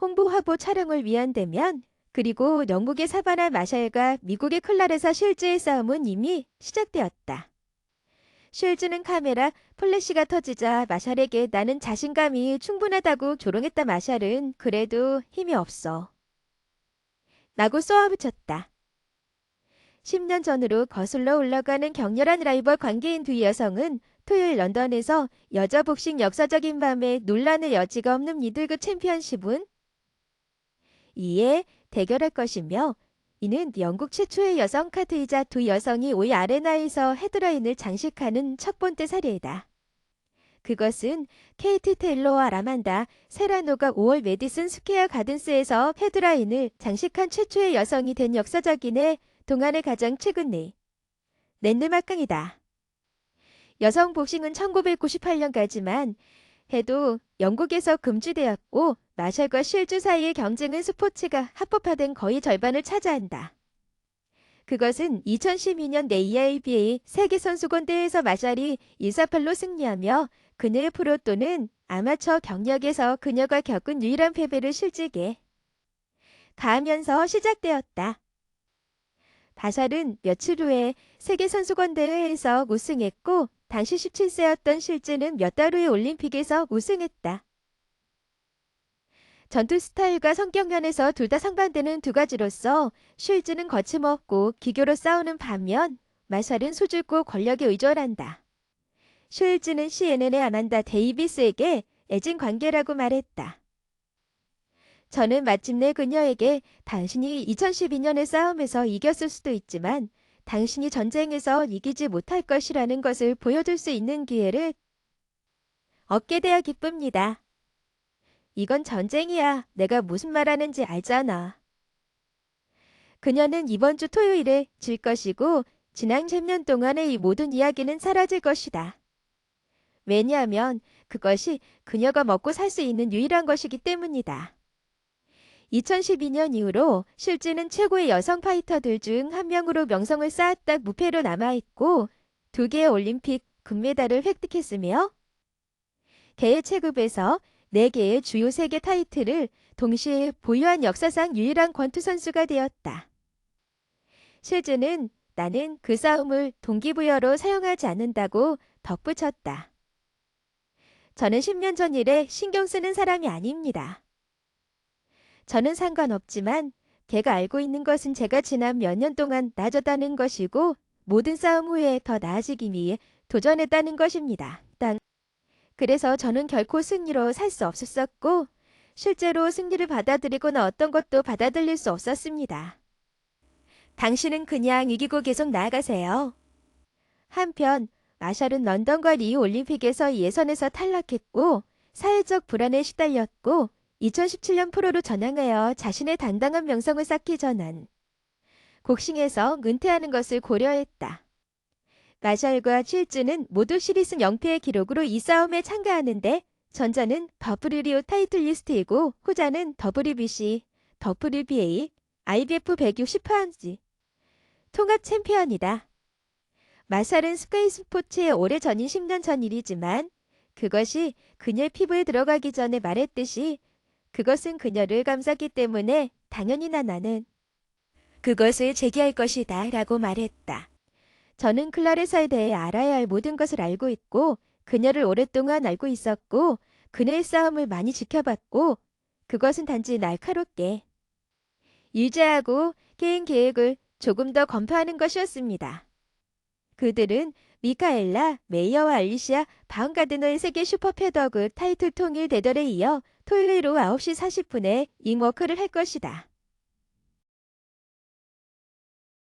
홍보 화보 촬영을 위한 데면 그리고 영국의 사바나 마샬과 미국의 클라레사 실즈의 싸움은 이미 시작되었다. 실즈는 카메라 플래시가 터지자 마샬에게 나는 자신감이 충분하다고 조롱했다 마샬은 그래도 힘이 없어. 라고 쏘아붙였다. 10년 전으로 거슬러 올라가는 격렬한 라이벌 관계인 두 여성은 토요일 런던에서 여자 복싱 역사적인 밤에 논란의 여지가 없는 미들급 챔피언십은 이에 대결할 것이며 이는 영국 최초의 여성 카드이자 두 여성이 오이 아레나에서 헤드라인을 장식하는 첫 번째 사례이다. 그것은 케이트 테일러와 라만다 세라노가 5월 메디슨 스퀘어 가든스에서 헤드라인을 장식한 최초의 여성이 된 역사적인의 동안의 가장 최근 일. 랜드마크이다. 여성 복싱은 1998년까지만 해도 영국에서 금지되었고 마샬과 실주 사이의 경쟁은 스포츠가 합법화된 거의 절반을 차지한다. 그것은 2012년 AIBA 세계선수권 대회에서 마샬이 1-4-8로 승리하며 그녀의 프로 또는 아마추어 경력에서 그녀가 겪은 유일한 패배를 실직에 가하면서 시작되었다. 바샬은 며칠 후에 세계선수권 대회에서 우승했고 당시 17세였던 실즈는 몇 달 후에 올림픽에서 우승했다. 전투 스타일과 성격 면에서 둘 다 상반되는 두 가지로서 실즈는 거침없고 기교로 싸우는 반면 마샬은 소질고 권력에 의존한다. 쉴즈는 CNN의 아만다 데이비스에게 애진 관계라고 말했다. 저는 마침내 그녀에게 당신이 2012년의 싸움에서 이겼을 수도 있지만 당신이 전쟁에서 이기지 못할 것이라는 것을 보여줄 수 있는 기회를 얻게 되어 기쁩니다. 이건 전쟁이야. 내가 무슨 말하는지 알잖아. 그녀는 이번 주 토요일에 질 것이고 지난 10년 동안의 이 모든 이야기는 사라질 것이다. 왜냐하면 그것이 그녀가 먹고 살 수 있는 유일한 것이기 때문이다. 2012년 이후로 실즈는 최고의 여성 파이터들 중 한 명으로 명성을 쌓았다 무패로 남아있고 두 개의 올림픽 금메달을 획득했으며 개의 체급에서 네 개의 주요 세계 타이틀을 동시에 보유한 역사상 유일한 권투 선수가 되었다. 실즈는 나는 그 싸움을 동기부여로 사용하지 않는다고 덧붙였다. 저는 10년 전 일에 신경 쓰는 사람이 아닙니다. 저는 상관없지만 걔가 알고 있는 것은 제가 지난 몇 년 동안 나아졌다는 것이고 모든 싸움 후에 더 나아지기 위해 도전했다는 것입니다. 땅. 그래서 저는 결코 승리로 살 수 없었었고 실제로 승리를 받아들이거나 어떤 것도 받아들일 수 없었습니다. 당신은 그냥 이기고 계속 나아가세요. 한편 마샬은 런던과 리우 올림픽에서 예선에서 탈락했고 사회적 불안에 시달렸고 2017년 프로로 전향하여 자신의 당당한 명성을 쌓기 전한 곡싱에서 은퇴하는 것을 고려했다. 마샬과 칠즈는 모두 시리즈 0패의 기록으로 이 싸움에 참가하는데 전자는 WBO 타이틀 리스트이고 후자는 WBC, WBA, IBF 160파운드 통합 챔피언이다. 마샬은 스카이 스포츠의 오래 전인 10년 전 일이지만 그것이 그녀의 피부에 들어가기 전에 말했듯이 그것은 그녀를 감쌌기 때문에 당연히 나 나는 그것을 제기할 것이다 라고 말했다. 저는 클라레사에 대해 알아야 할 모든 것을 알고 있고 그녀를 오랫동안 알고 있었고 그녀의 싸움을 많이 지켜봤고 그것은 단지 날카롭게 유지하고 개인 계획을 조금 더 검토하는 것이었습니다. 그들은 미카엘라, 메이어와 알리시아, 바운가드너의 세계 슈퍼패더그 타이틀 통일 대결에 이어 토요일 오후 9시 40분에 잉워크를 할 것이다.